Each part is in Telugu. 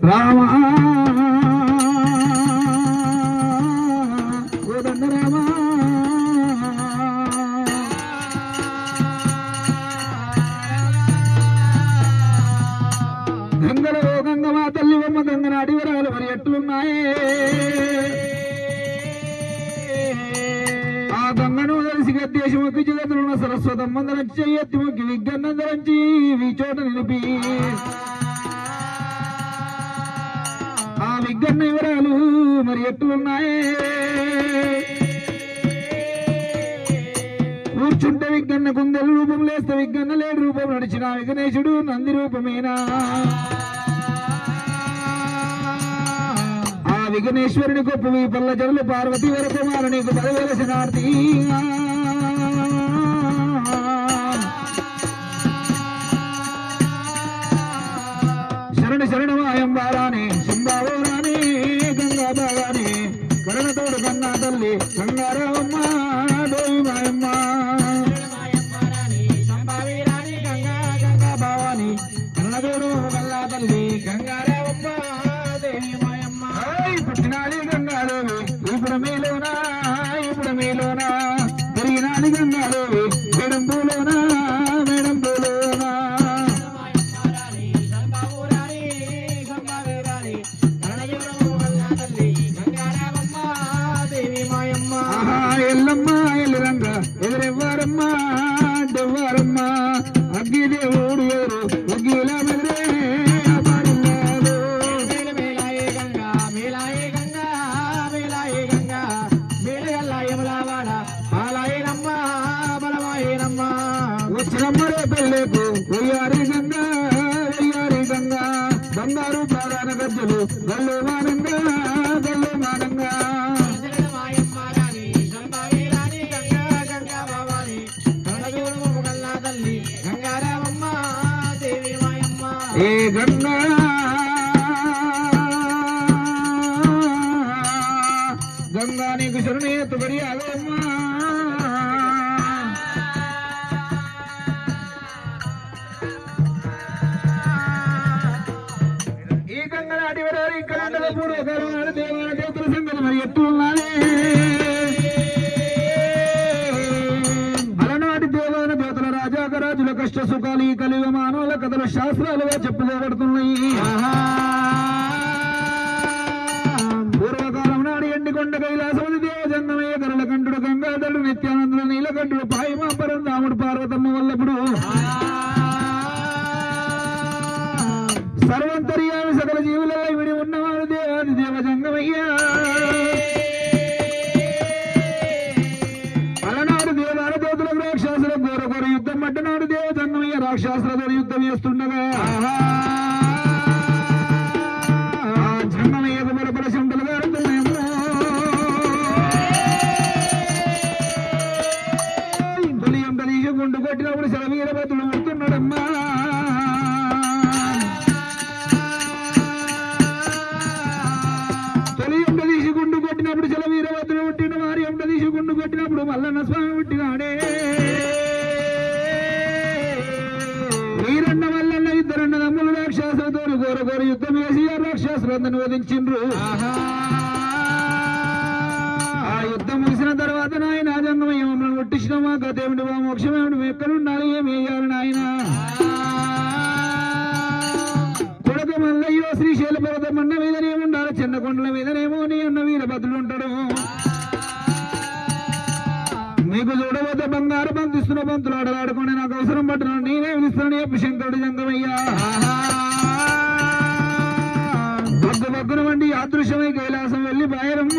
రామ ఆ విఘ్నేశ్వరుని గొప్పవి పల్ల జరులు పార్వతి వరకుమారు నీకు పదివేల శనార్థి శరణి ಓಡುವರು మరి ఎట్లున్నానే అలనాటి దేవాల దేవతల రాజాకరాజుల కష్ట సుఖాలు ఈ కలియుగ మానవుల కథలు శాస్త్రాలుగా చెప్పుకోబడుతున్నాయి. ఎంతలి గుండు కొట్టినప్పుడు సెలవీర బతులు ముడుతున్నాడమ్మా తొలి ఎండ తీసి గుండు కొట్టినప్పుడు బతులు పుట్టిన వారి ఎండ తీసి గుండు కొట్టినప్పుడు మల్లన్న స్వామి పుట్టినాడే. వీరన్న మల్లన్న ఇద్దరన్న దమ్ములు రాక్షసులతో ఘోర ఘోర యుద్ధం చేసి ఆ రాక్షసులందరిని వధించిండ్రు. ఆ యుద్ధం ముగిసిన తర్వాత నాయన జంగమయ్య మమ్మల్ని ముట్టించిన గతేమిటి మా మోక్షమేమిటి మేము ఎక్కడుండాలి ఏమి వేయాలి నాయన. కొడుకు మల్లయ్యో శ్రీశైల పర్వతం అన్న మీదనే ఉండాలి చిన్న కొండల మీదనేమో నీ అన్న వీరభద్రుడు ఉంటాడు. మీకు చూడబోతే బంగారు బంధిస్తున్న బంతులు ఆడలాడుకొని నాకు అవసరం పట్టిన. నేనే పిలుస్తాను చెప్పి శంకరుడు జంగమయ్యా. బగ్గు బగ్గున వండి అదృశ్యమై కైలాసం వెళ్ళి బాయరమ్మ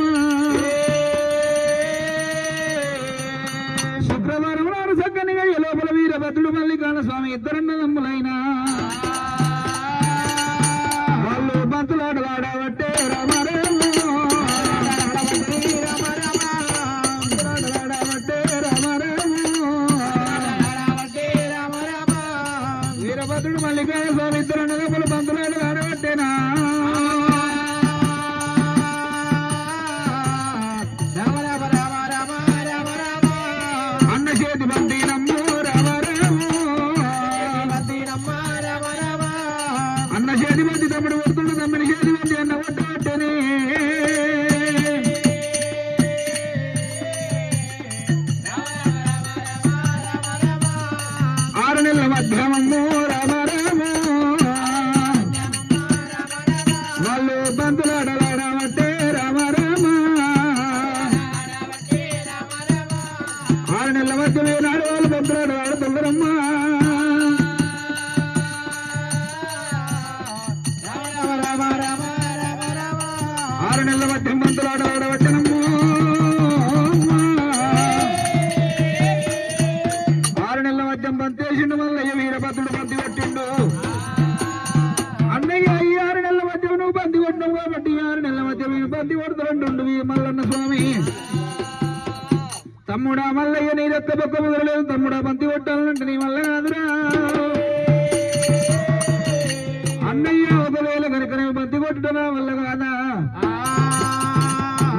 బంతి కొట్టడం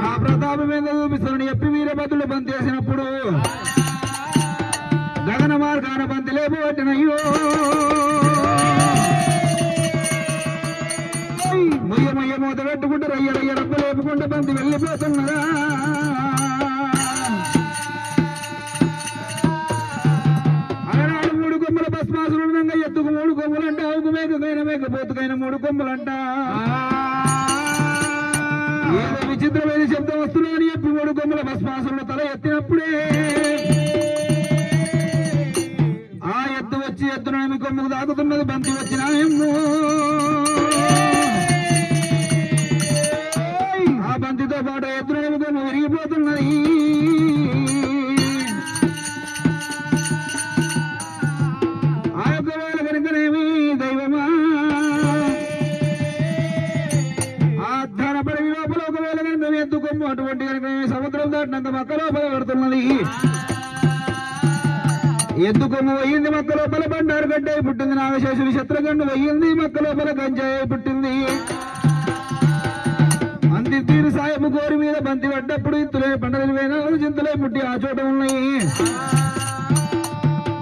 నా ప్రతాపం మీద వీరభద్రుడు బంతి వేసినప్పుడు గగన మార్గాన బంతి లేకపోవటనయ్యో మొయ్య మొయ్య మూత పెట్టుకుంటే రయ్య రయ్య రబ్బ లేపుకుంటే బంతి వెళ్ళిపోతున్నదా మూడు కొమ్మల భస్మాసులు ఎత్తుకు మూడు కొమ్ములంట ఆవుకు మేకకైన మేకపోతుకైన మూడు కొమ్ములంట. ఏదో విచిత్రమైన శబ్దం వస్తున్నా అని చెప్పి మూడు కొమ్మల భస్మాసులు తల ఎత్తినప్పుడే. ఆ ఎత్తు వచ్చి ఎత్తున మీ కొమ్ముకు దాకుతున్నది బంతి వచ్చినా ఏమో. ఎద్దుకొమ్ము వయ్యింది మొక్క లోపల బండారు గడ్డ పుట్టింది. నాగశేషుడు శత్రుగండు వయ్యింది మొక్క లోపల గంజాయి పుట్టింది. అంది తీరు సాయపు గోరి మీద బంతి పడ్డప్పుడు ఇత్తులే పండగలు వేనాలు చింతలే పుట్టి ఆ చోట ఉన్నాయి.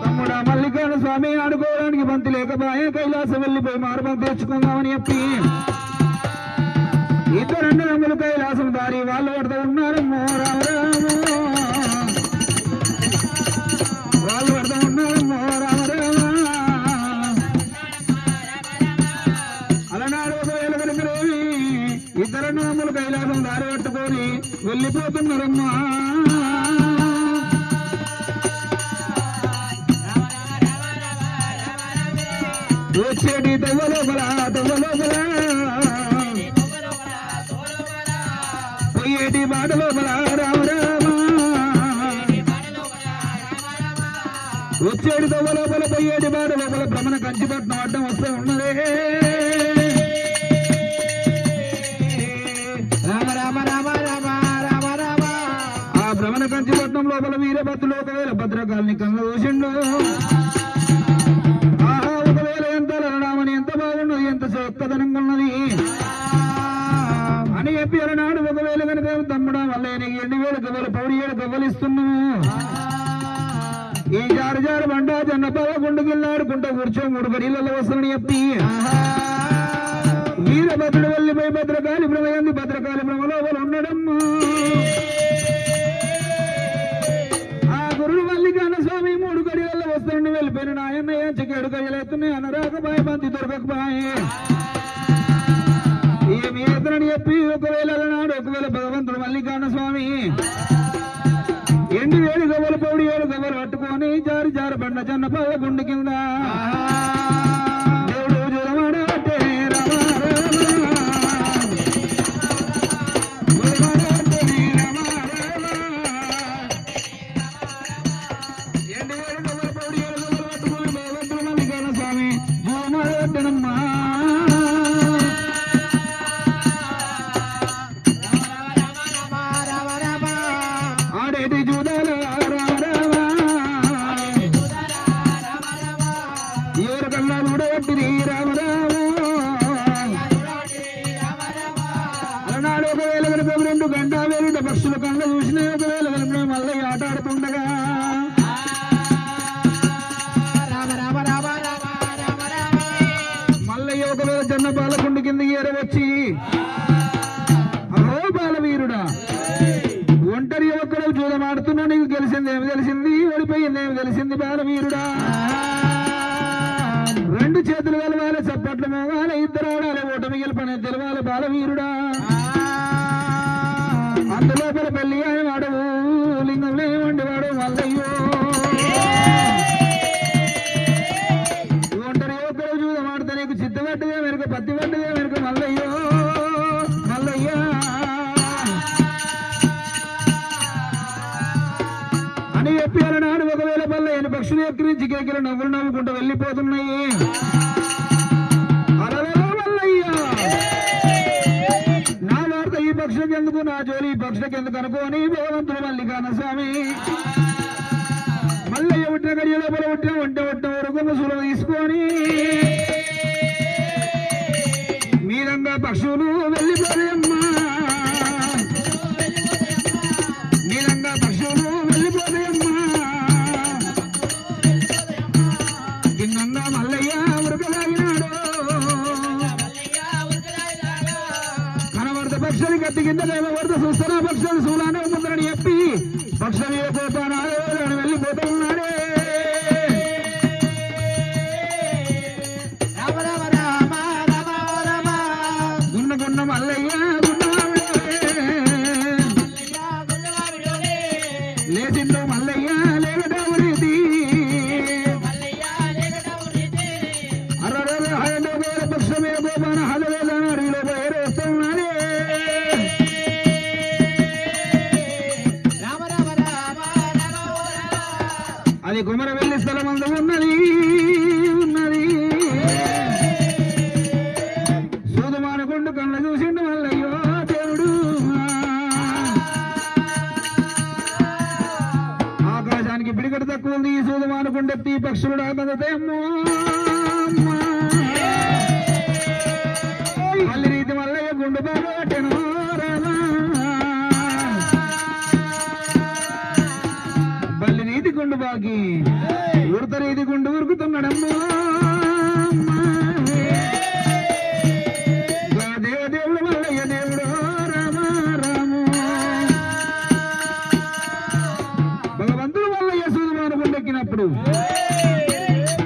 తమ్ముడా మల్లికార్జున స్వామి ఆడుకోవడానికి బంతి లేకపోయే కైలాసం వెళ్ళిపోయి మారు బంతి తెచ్చుకుందామని చెప్పి వెళ్ళిపోతున్నారమ్మా వచ్చేటి తవ్వ దవ్వలోపల. పోయేటి బాట లోపల రామ రామ. వచ్చేటి దవ్వలోపల పోయేటి బాట లోపల భ్రమణ కంచిపట్నం అడ్డ బాగున్నది ఎంత ఉన్నది అని చెప్పి అలనాడు ఒకవేళ కనుక తమ్ముడా వల్ల ఎన్ని వేలు గవ్వలు పౌడి ఏడు గవ్వలిస్తున్నాము ఈ జారు జారు బండ జన్న పవ గుండుగిల్లాడుకుంటూ కూర్చో మూడు గడిలలో వస్తుందని చెప్పి. వీరభద్రుడు వెళ్ళిపోయి భద్రకాళి భ్రమయంది రెండు చేతులు కలవాలి చప్పట్లు మోగాలి ఇద్దరు ఆడాలి ఓటమి గెలుపని తెలవాలి బాలవీరుడా. అందులోపల పెళ్ళి ఆయన బస్సులు నుంచి జిగెక్కిరి నవ్వులు నవ్వుకుంటూ వెళ్ళిపోతున్నాయి. నా వార్త ఈ పక్షులకు ఎందుకు నా జోలి ఈ పక్షులకు ఎందుకు అనుకోని భగవంతుడు మల్లికాన మళ్ళీ ఉట్టిన పుట్టిన గడియలో పొలవట్టిన ఒంటి పుట్టిన వరకు ముసులు తీసుకొని మీరంగా పక్షులు వెళ్ళిపోయాం కింద లేదా వరద సుస్థిర పక్షులు సూలాన. అది గుమర వెళ్ళి స్థలం ఉన్నది ఉన్నది. సూదుమానకుండు కళ్ళ చూసిండు మళ్ళయ్యో దేవుడు. ఆకాశానికి పిడికడ తక్కువ ఉంది ఈ సూదుమానకుండ ఎత్తి పక్షులు అమ్మో. గుండెకి ఉడతనేది గుండు ఉరుకుతున్నాడమ్మా.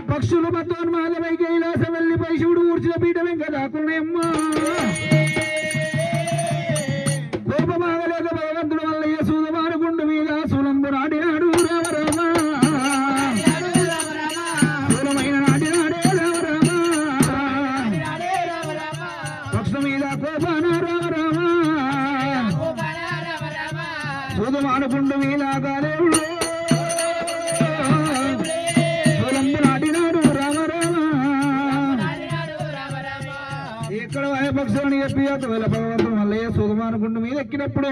పక్షులు మధ్య మాలపై కైలాసం వెళ్ళిపై శివుడు ఊర్చిన పీఠం ఇంకా దాకున్నాయమ్మా ఎప్పియా తొలపవతం వల్లయ్య సుధమానుకుంటు మీద ఎక్కినప్పుడే?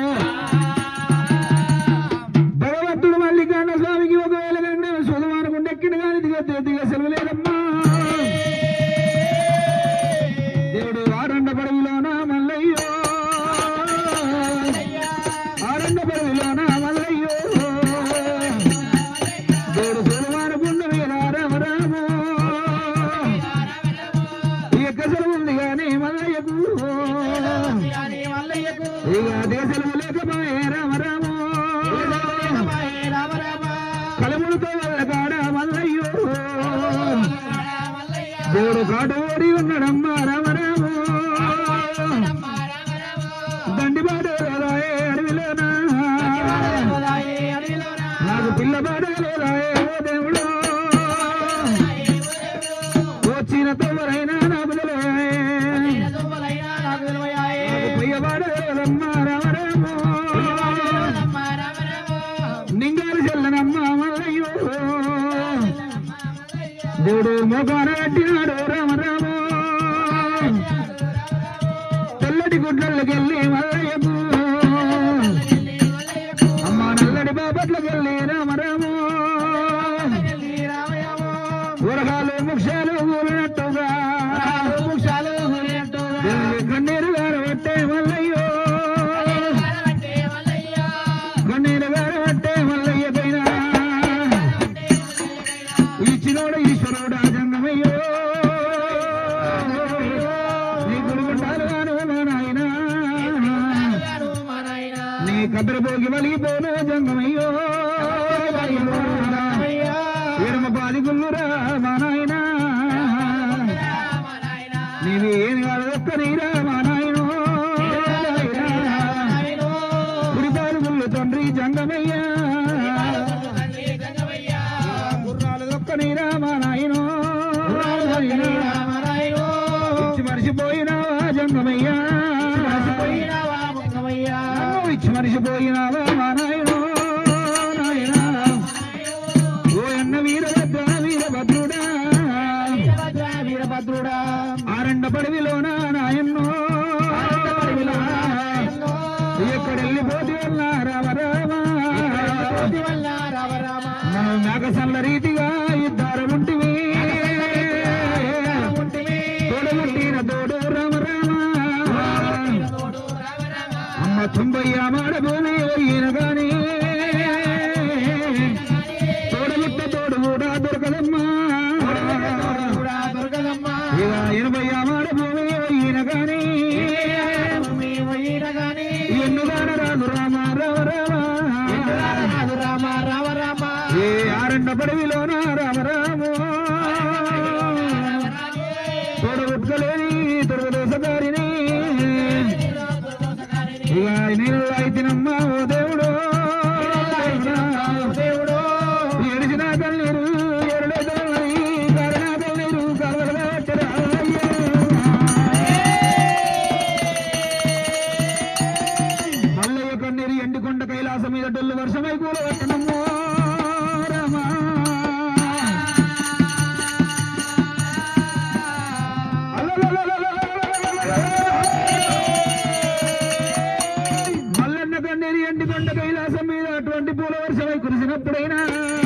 గోడు మొగాన కట్టినాడు రామ రామ. తెల్లటి గుడ్లకెళ్ళి మల్లయ్యకు கரையிறாம சிறப்புடையினார்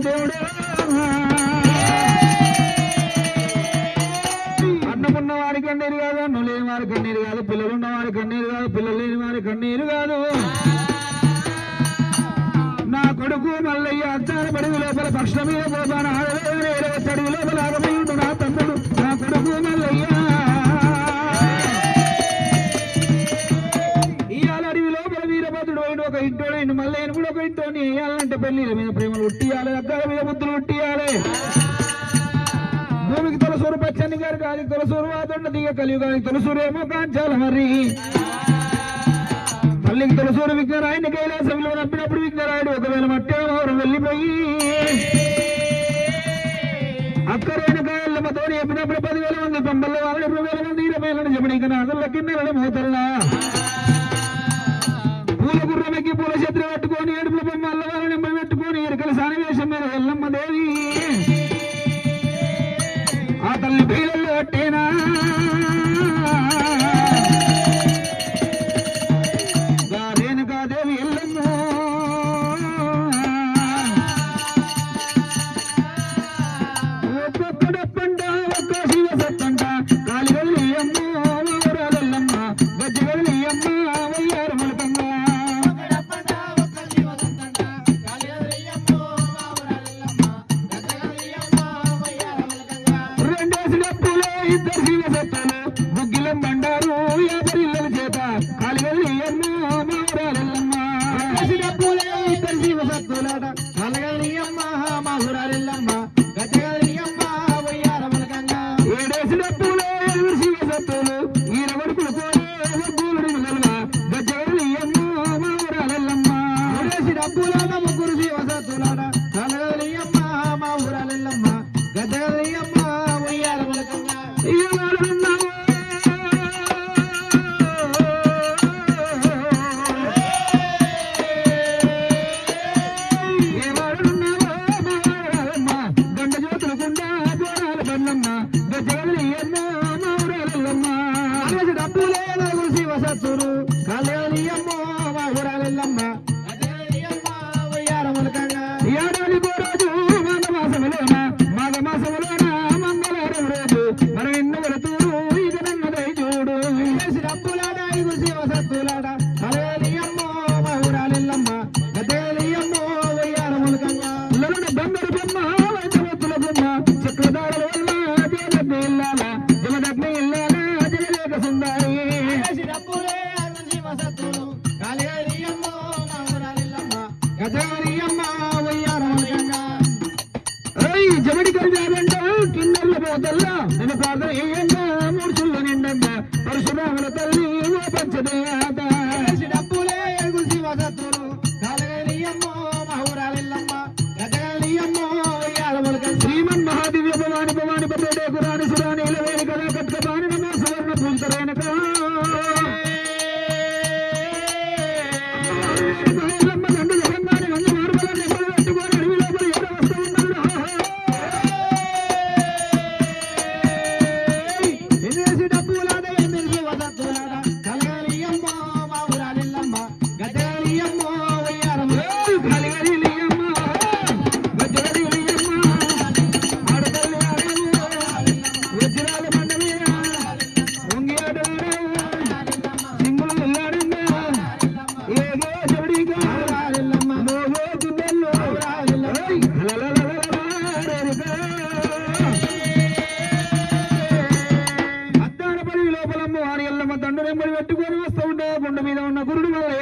దేవుడా అన్నమున్న వారి కాదు అన్ను లేని వారి కన్నీరు కాదు పిల్లలున్న వారి కన్నీరు కాదు పిల్లలు లేని వారి కాదు. నా కొడుకు మల్లయ్య అచ్చారు పడుగు లోపల పక్షుల మీద పోతాను ఇరవై అడుగు లోపల అరవై నా నా కొడుకు మల్లయ్య. ఇవాళ అడవి లోపల వీరభద్రుడు ఒక ఇంటోడు మల్లయ్యను కూడా ఒక ఇంటోని పెళ్ళి మీద ప్రేమలు ఉట్టియాలి అద్దాల మీద బుద్ధులు ఉట్టియాలి. భూమికి తొలసూరు పచ్చని గారు గాలికి తొలసూరు వాదుండ దిగ కలియుగానికి తొలసూరు ఏమో కాంచాల మరి. తల్లికి తొలసూరు విఘ్నరాయణ కైలాసంలో నప్పినప్పుడు విఘ్నరాయుడు ఒకవేళ మట్టే వారం వెళ్ళిపోయి అక్కడైన కాళ్ళమ్మతో చెప్పినప్పుడు పదివేల మంది తొంభై వేల మంది ఇరవై వేల మంది ఇరవై వేల చెప్పిన ఇంకా నాగళ్ళ కిన్నెల మోతల్లా.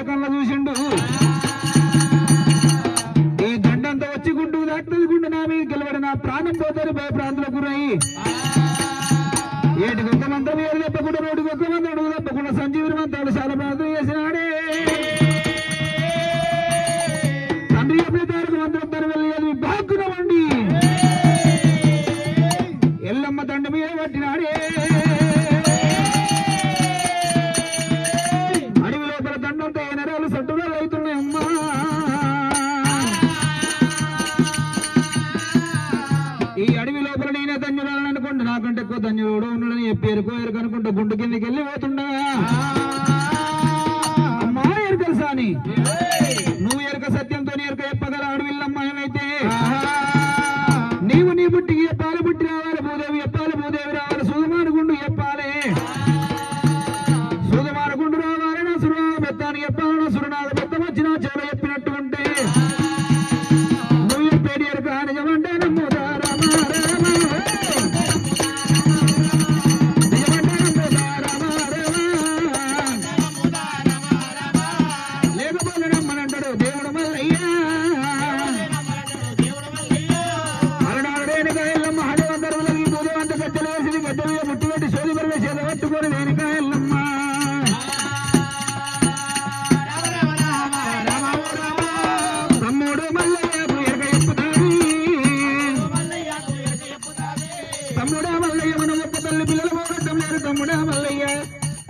లేకుండా చూసిండు.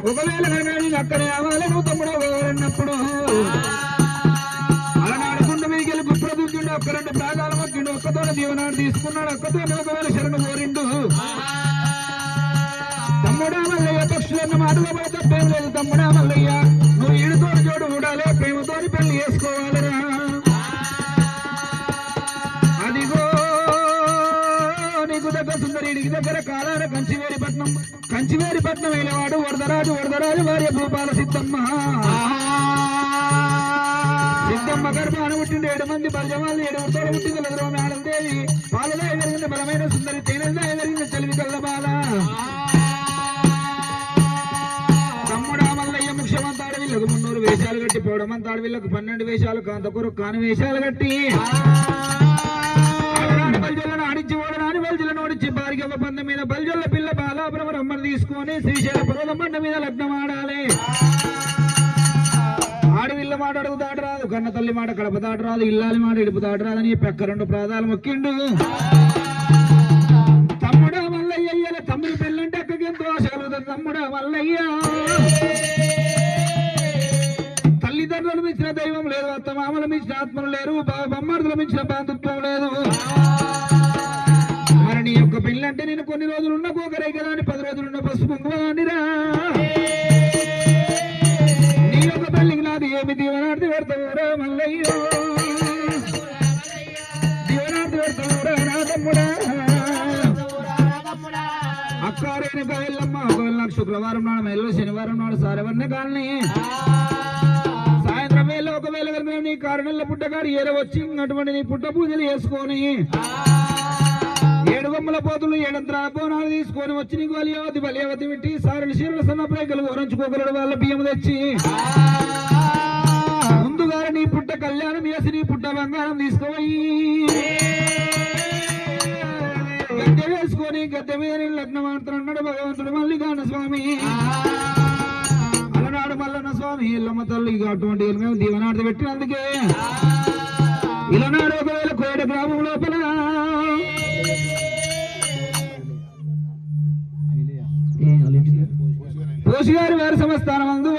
ఒకవేళ నేను అక్కడ రావాలి నువ్వు తమ్ముడు అన్నప్పుడు అలనాడు గుండు మీకు వెళ్ళి ఒక్క రెండు ప్రాగాలు మొక్కిండు ఒక్కతో జీవనాన్ని తీసుకున్నాడు ఒక్కతో ఒకవేళ శరణు కోరిండు. తమ్ముడా మల్లయ్య పక్షులన్న మాటలో పడితే లేదు తమ్ముడా మల్లయ్య. రత్నమైనవాడు వరదరాజు వరదరాజు వారి భూపాల సిద్ధమ్మ. సిద్ధమ్మ గర్భ అనుగుట్టింది ఏడు మంది భర్జవాళ్ళు ఏడు వృత్తాలు పుట్టింది బెదరవ మేడం దేవి. పాలదా బలమైన సుందరి తేనెల్లా ఎదిరింది తెలివి కళ్ళ బాల. తమ్ముడా మల్లయ్య ముఖ్యమంతా మున్నూరు వేషాలు కట్టి పౌడమంత అడవిళ్ళకు పన్నెండు వేషాలు కాంతకూర కాని వేషాలు కట్టి. ఆడించి ఓడరాని బల్జులను ఓడించి ఒక పంద మీద బల్జుల పిల్ల బాలాపురం శ్రీశైలంలోని శ్రీశైల పర్వతమండ మీద లగ్నం ఆడాలి. ఆడవిల్ల మాట అడుగు దాటరాదు కన్న తల్లి మాట కడప దాటరాదు ఇల్లాలి మాట ఇడుపు దాటరాదని పెక్క రెండు ప్రాధాలు మొక్కిండు. తమ్ముడ మల్లయ్య తమ్ముడు పెళ్ళంటే అక్కకెంతో ఆశ కలుగుతుంది తమ్ముడా మల్లయ్య తల్లిదండ్రులు మించిన దైవం లేదు అత్త మామలు మించిన ఆత్మలు లేరు బొమ్మార్థులు మించిన బాంధత్వం లేదు. నీ యొక్క పెళ్ళంటే నేను కొన్ని రోజులు ఉన్న కోకరే కదా అని పది రోజులున్న పసుపు కుంకుమనిరా నీ యొక్క పెళ్ళికి నాది ఏమి దీవనార్థి పెడతావురా మల్లయ్యో? దీవనార్థి పెడతావురా నా తమ్ముడా అక్కారైన కాయల్లమ్మ ఒకవేళ నాకు శుక్రవారం నాడు మెల్లు శనివారం నాడు సారవన్న కాలనీ. సాయంత్రం వేళ ఒకవేళ నీ కారణంలో పుట్టగారు ఏరవచ్చి అటువంటి నీ పుట్ట పూజలు చేసుకొని గొమ్మల పోతులు ఏడంతరాల బోనాలు తీసుకొని వచ్చి నీకు బలియవతి బలియవతి పెట్టి సారులు చీరలు సన్న ప్రేకలు ఓరించుకోగలడు వాళ్ళ బియ్యం తెచ్చి. ముందుగా నీ పుట్ట కళ్యాణం వేసి నీ పుట్ట బంగారం తీసుకుపోయి. గద్దె వేసుకొని గద్దె మీద నేను లగ్నం ఆడుతున్నాడు భగవంతుడు మల్లికాన స్వామి. అలనాడు మల్లన్న స్వామి ఇల్లమ్మ తల్లి అటువంటి మేము దీవనాడు పెట్టినందుకే. ఇలనాడు ఒకవేళ కోట గ్రామం లోపల పోషిగారి వారి సంస్థానం అందు